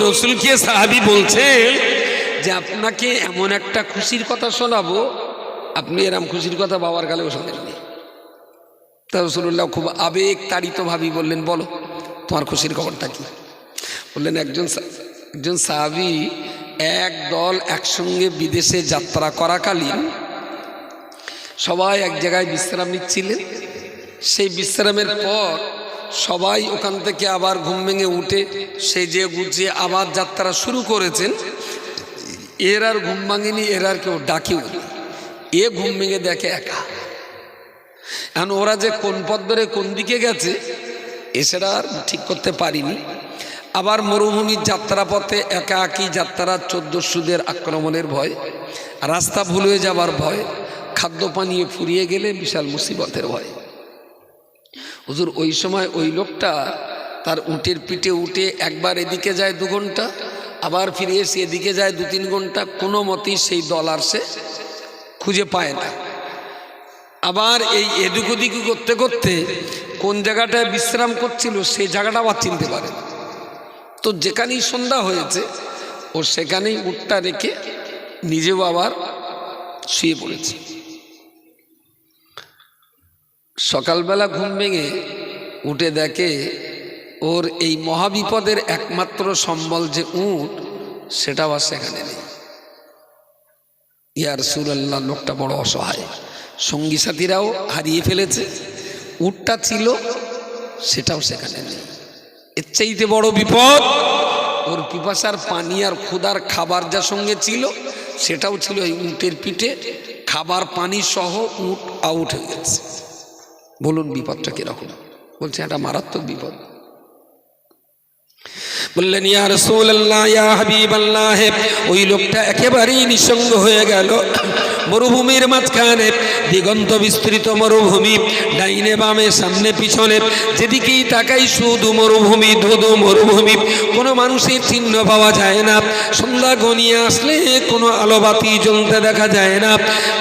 রসুলকে সাহাবি বলছেন যে আপনাকে এমন একটা খুশির কথা শোনাবো, আপনি এরম খুশির কথা বাবার গালেও শোনেননি। তা রসুল্লাহ খুব আবেগ তাড়িত ভাবি বললেন, বলো, তোমার খুশির খবরটা কি? বললেন, একজন একজন সাহাবি এক দল একসঙ্গে বিদেশে যাত্রা করাকালীন সবাই এক জায়গায় বিশ্রাম নিচ্ছিলেন। সেই বিশ্রামের পর সবাই ওখান থেকে আবার ঘুম ভেঙে উঠে সে যে গুজে আবার যাত্রা শুরু করেছেন। এর আর ঘুম ভাঙেনি, এর আর কেউ ডাকিও। এ ঘুম ভেঙে দেখে একা। এখন ওরা যে কোন পথ ধরে কোন দিকে গেছে এছাড়া আর ঠিক করতে পারিনি। আবার মরুভূমির যাত্রাপথে একা একই যাত্রা চোদ্দস্যুদের আক্রমণের ভয়, রাস্তা ভুল যাবার ভয়, খাদ্য পানীয় ফুরিয়ে গেলে বিশাল মুসিবতের ভয়। হুজুর, ওই সময় ওই লোকটা তার উটের পিঠে উঠে একবার এদিকে যায় দু ঘণ্টা, আবার ফিরে এসে এদিকে যায় দু তিন ঘণ্টা, কোনো মতেই সেই দল আর সে খুঁজে পায় না। আবার এই এদিক ওদিক করতে করতে কোন জায়গাটায় বিশ্রাম করছিল সেই জায়গাটা আবার চিনতে পারে তো যেখানেই সন্ধ্যা হয়েছে, ও সেখানেই উটটা রেখে নিজেও আবার শুয়ে পড়েছে। সকালবেলা ঘুম ভেঙে উঠে দেখে ওর এই মহাবিপদের একমাত্র সম্বল যে উট, সেটাও আর সেখানে নেই। ইয়ার সুরাল্লাহ লোকটা বড় অসহায়। সঙ্গী সাথীরাও হারিয়ে ফেলেছে। উটটা ছিল, সেটাও সেখানে নেই। এর চাইতে বড় বিপদ, ওর পিপাসার পানি আর ক্ষুদার খাবার যা সঙ্গে ছিল, সেটাও ছিল এই উটের পিঠে। খাবার পানি সহ উট আউট হয়ে গেছে। বলুন বিপদটা কীরকম? বলছে, এটা মারাত্মক বিপদ। বললেন, ইয়া রাসূলুল্লাহ, ইয়া হাবিবাল্লাহ, ওই লোকটা একেবারেই নিঃসঙ্গ হয়ে গেল। মরুভূমির মাঝখানে দিগন্ত বিস্তৃত মরুভূমি, ডাইনে বামে, সামনে পিছনে, যেদিকেই তাকাই শুধু মরুভূমি, ধুধু মরুভূমি, কোনো মানুষের চিহ্ন পাওয়া যায় না। সন্ধ্যা ঘনিয়ে আসলে কোনো আলোবাতি জ্বলতে দেখা যায় না।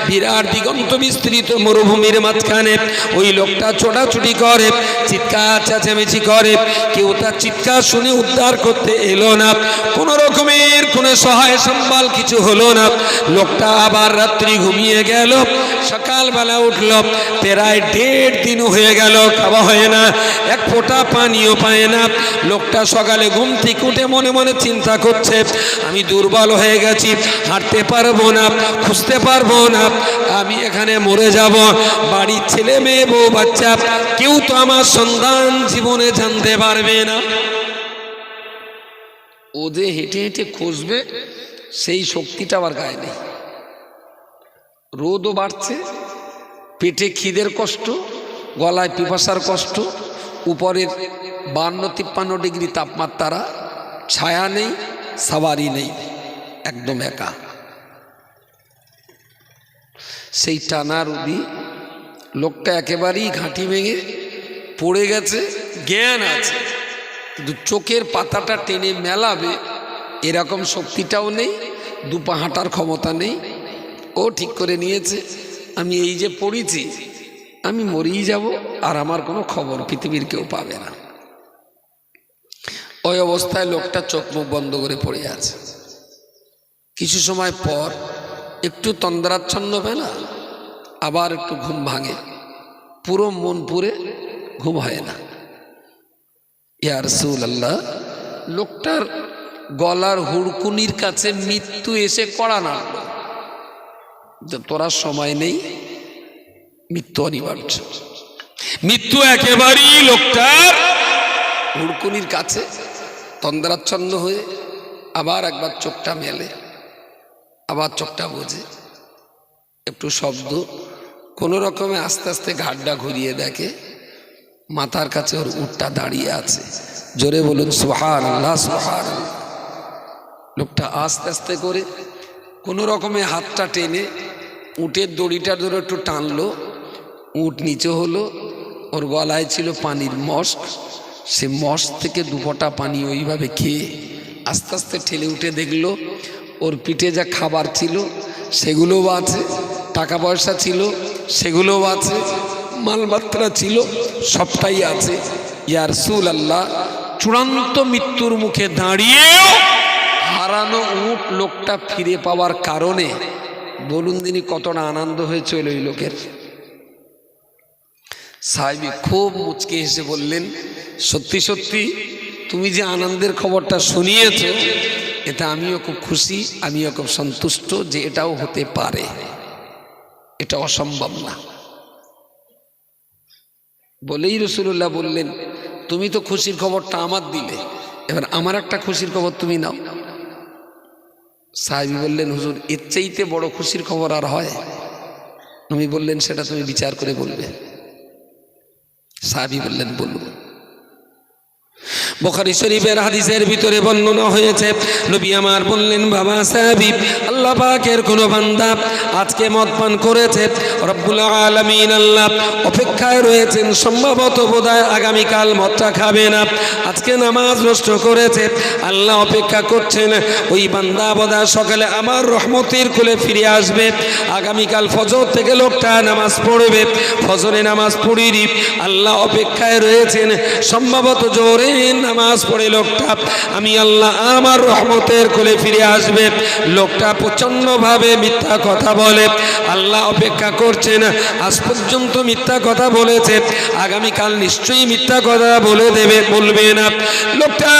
বিরাট দিগন্ত বিস্তৃত মরুভূমির মাঝখানে ওই লোকটা ছোটাছুটি করে, চিৎকার চেঁচামেচি করে, কেউ তার চিৎকার শুনে উদ্ধার করতে এলো না। কোনো রকমের কোনো সহায় সম্বল কিছু হলো না। লোকটা আবার রাত্রি ঘুমিয়ে গেল, সকালবেলা উঠল, প্রায় দেড় দিন হয়ে গেল, খাওয়া হয় না, এক ফোঁটা পানিও পায় না। লোকটা সকালে ঘুম থেকে উঠে মনে মনে চিন্তা করছে, আমি দুর্বল হয়ে গেছি, হাঁটতে পারব না, খুঁজতে পারব না, আমি এখানে মরে যাব। বাড়ির ছেলে মেয়ে, বউ, বাচ্চা, কেউ তো আমার সন্তান জীবনে জানতে পারবে না। ও যে হেঁটে হেঁটে খুঁজবে, সেই শক্তিটা আবার গায়ে নেই। রোদও বাড়ছে, পেটে খিদের কষ্ট, গলায় পিপাসার কষ্ট, উপরের বান্ন তিপ্পান্ন ডিগ্রি তাপমাত্রা ছায়া নেই সাবারি নেই, একদম একা। সেই টানা রুদি লোকটা একেবারেই ঘাঁটি ভেঙে পড়ে গেছে, জ্ঞান আছে। কিন্তু চোখের পাতাটা টেনে মেলাবে, এরকম শক্তিটাও নেই দুপা হাঁটার ক্ষমতা নেই। ও ঠিক করে নিয়েছে, আমি এই যে পড়েছি, আমি মরেই যাব আর আমার কোনো খবর পৃথিবীর কেউ পাবে না। ওই অবস্থায় লোকটা চোখ মুখ বন্ধ করে পড়ে আছে। কিছু সময় পর একটু তন্দ্রাচ্ছন্ন না, আবার একটু ঘুম ভাঙে, পুরো মন পুরে ঘুম হয় না। ইয়া রাসূলুল্লাহ লোকটার গলার হুড়কুনির কাছে মৃত্যু এসে কড়া না। তোরা সময় নেই মৃত্যু অনিবার্য। মৃত্যু একেবারেই লোকটার হুড়কুনির কাছে তন্দ্রাচ্ছন্ন হয়ে আবার একবার চোখটা মেলে আবার চোখটা বোঝে। একটু শব্দ কোনো রকমে আস্তে আস্তে ঘাটটা ঘুরিয়ে দেখে। মাথার কাছে ওর উটটা দাঁড়িয়ে আছে। জোরে বলুন সোহান আল্লাহ সোহান লোকটা আস্তে আস্তে করে কোনো রকমে হাতটা টেনে উটের দড়িটা ধরে একটু টানলো। উট নিচে হলো, ওর গলায় ছিল পানির মস্ক। সে মস্ক থেকে দুপটা পানি ওইভাবে খেয়ে আস্তে আস্তে ঠেলে উঠে দেখল, ওর পিঠে যা খাবার ছিল সেগুলোও আছে, টাকা পয়সা ছিল সেগুলোও আছে মালমাত্রা ছিল সবটাই আছে। ইয়ার সুল আল্লাহ চূড়ান্ত মৃত্যুর মুখে দাঁড়িয়েও হারানো উট লোকটা ফিরে পাওয়ার কারণে বলুন দিনই কতটা আনন্দ হয়েছিল ওই লোকের। সাহেবি খুব মুচকে এসে বললেন, সত্যি সত্যি, তুমি যে আনন্দের খবরটা শুনিয়েছ, এটা আমিও খুব খুশি, আমিও খুব সন্তুষ্ট যে এটাও হতে পারে। এটা অসম্ভব না। বলেই রসুল্লাহ বললেন, তুমি তো খুশির খবরটা আমার দিলে, এবার আমার একটা খুশির খবর তুমি নাও। সাহেবি বললেন, হুজুর, এর চাইতে বড় খুশির খবর আর হয়? তুমি বললেন, সেটা তুমি বিচার করে বলবে। সাহাবি বললেন, বলব। বোখারি শরীফের হাদিসের ভিতরে বর্ণনা হয়েছে, নবী আমার বললেন, বাবা সাহাবিব আল্লাহ পাকের কোনো বান্দা আজকে মদ পান করেছে, রব্বুল আলামিন আল্লাহ অপেক্ষায় রয়েছেন, সম্ভবত বোধহয় আগামীকাল মদটা খাবে না, আজকে নামাজ নষ্ট করেছে, আল্লাহ অপেক্ষা করছেন, ওই বান্দা বোধহয় সকালে আমার রহমতের কোলে ফিরে আসবে, আগামীকাল ফজর থেকে লোকটা নামাজ পড়বে, ফজরে নামাজ পড়িনি, আল্লাহ অপেক্ষায় রয়েছেন, সম্ভবত জোরে নামাজ পড়ে লোকটা, আমি আল্লাহ আমার রহমতের কোলে ফিরে আসবে। লোকটা প্রচণ্ডভাবে মিথ্যা কথা বলে, আল্লাহ অপেক্ষা করছেন, আজ পর্যন্ত মিথ্যা কথা বলেছে, আগামীকাল নিশ্চয়ই মিথ্যা কথা বলে দেবে, বলবে না। লোকটা,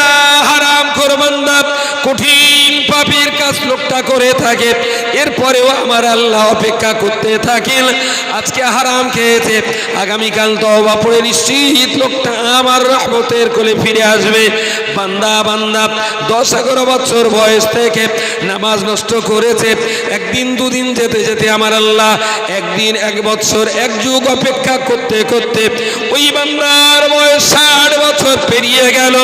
হারাম করবান্দা কঠিন পাপের কাজ লোকটা করে থাকে, এরপরেও আমার আল্লাহ অপেক্ষা করতে থাকেন, আজকে হারাম খেয়েছে, আগামীকাল তওবা পড়ে নিশ্চিত লোকটা আমার রহমতের কোলে ফিরে আসবে বান্দা বান্দা, দশ, এগারো বছর বয়স থেকে নামাজ নষ্ট করেছে। একদিন, দুদিন যেতে যেতে আমার আল্লাহ একদিন, এক বছর, এক যুগ অপেক্ষা করতে করতে ওই বান্দার বয়স পেরিয়ে গেল।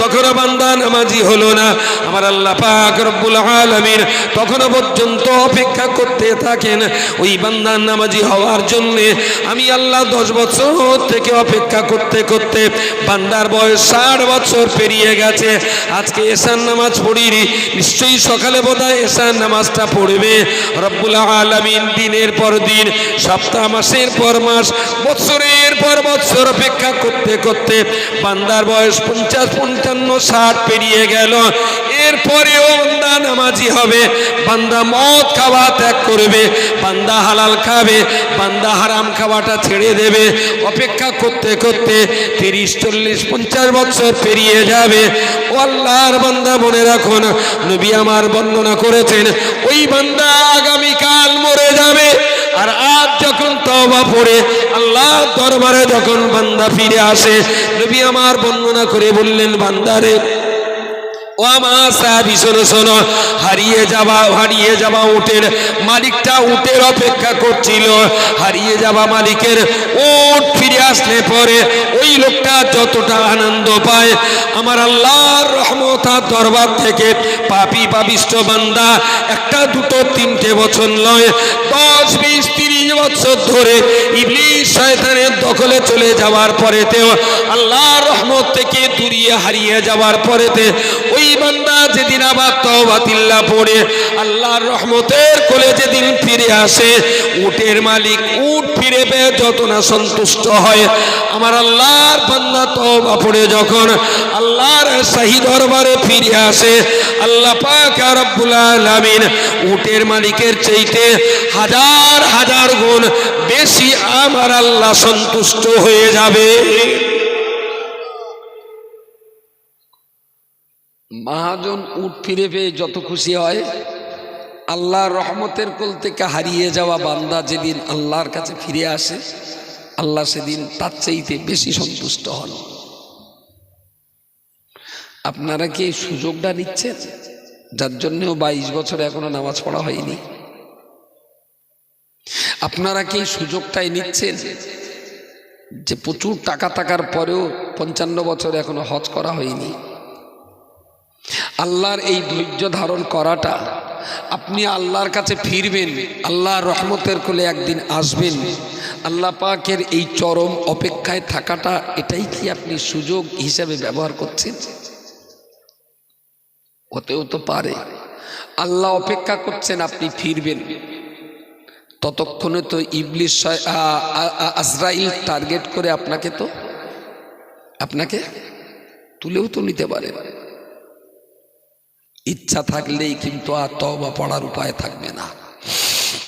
তখনও বান্দা নামাজি হলো না। আমার আল্লাহ পাক রব্বুল আলামিন তখনও পর্যন্ত অপেক্ষা করতে থাকেন। ওই বান্দার নামাজি হওয়ার জন্য আমি আল্লাহ দশ বছর থেকে অপেক্ষা করতে করতে বান্দার বয়স ষাট বছর পেরিয়ে গেছে। আজকে এসান নামাজ পড়িনি। নিশ্চয়ই সকালে বোধহয় এসান নামাজটা পড়বে। রব্বুল আলামিন দিনের পর দিন, সপ্তাহ মাসের পর মাস, বছরের পর বছর অপেক্ষা করতে করতে বান্দার বয়স পঞ্চাশ পঞ্চান্ন, ষাট পেরিয়ে গেল। এরপরেও বান্দা নামাজি হবে। বান্দা মদ খাওয়া ত্যাগ করবে। বান্দা হালাল খাবে। বান্দা হারাম খাওয়াটা ছেড়ে দেবে। অপেক্ষা করতে করতে তিরিশ, চল্লিশ, পঞ্চাশ বছর পেরিয়ে যাবে। ও আল্লাহর বান্দা মনে রাখুন, নবী আমার বর্ণনা করেছেন, ওই বান্দা আগামীকাল মরে যাবে। আর আজ যখন তবা পড়ে আল্লাহ দরবারে যখন বান্দা ফিরে আসে নবী আমার বর্ণনা করে বললেন বান্দারে হারিয়ে হারিয়ে মালিকটা অপেক্ষা করছিল। হারিয়ে মালিকের ফিরে আসলে পরে ওই লোকটা যতটা আনন্দ পায়। আমার আল্লাহর রহমতার দরবার থেকে পাপি পাবিষ্ট বান্দা একটা, দুটো, তিনটে বছর নয়, দশ, বিশ, তিরিশ বছর ধরে ইবলিশ দখলে চলে যাওয়ার পরেতেও আল্লাহর রহমত থেকে দূরিয়ে হারিয়ে যাওয়ার পরেতে ওই যেদিন আবার তওবাতিল্লা পড়ে, আল্লাহর রহমতের কোলে যেদিন ফিরে আসে, উটের মালিক উট ফিরে পেয়ে যত না সন্তুষ্ট হয়। আমার আল্লাহর বান্দা তওবা পড়ে যখন আল্লাহর শাহী দরবারে ফিরে আসে, আল্লাহ পাক রব্বুল আলামিন উটের মালিকের চাইতে হাজার হাজার গুণ বেশি আমার আল্লাহ সন্তুষ্ট হয়ে যাবে। মহাজন উঠ ফিরে পেয়ে যত খুশি হয়, আল্লাহর রহমতের কোল থেকে হারিয়ে যাওয়া বান্দা যেদিন আল্লাহর কাছে ফিরে আসে, আল্লাহ সেদিন তার চাইতে বেশি সন্তুষ্ট হন। আপনারা কি এই সুযোগটা নিচ্ছেন? যার জন্যও বাইশ বছর এখনও নামাজ পড়া হয়নি। আপনারা কি এই সুযোগটাই নিচ্ছেন যে প্রচুর টাকা থাকার পরেও পঞ্চান্ন বছর এখনও হজ করা হয়নি? আল্লাহর এই ধৈর্য ধারণ করাটা, আপনি আল্লাহর কাছে ফিরবেন, আল্লাহর রহমতের কোলে একদিন আসবেন। আল্লাহ পাকের এই চরম অপেক্ষায় থাকাটা, এটাই কি আপনি সুযোগ হিসাবে ব্যবহার করছেন? হতেও তো পারে। আল্লাহ অপেক্ষা করছেন আপনি ফিরবেন। ততক্ষণে তো ইবলিশ আজরাইল টার্গেট করে আপনাকে তো, আপনাকে তুলেও তো নিতে পারে। ইচ্ছা থাকলেই কিন্তু আর তবা পড়ার উপায় থাকবে না।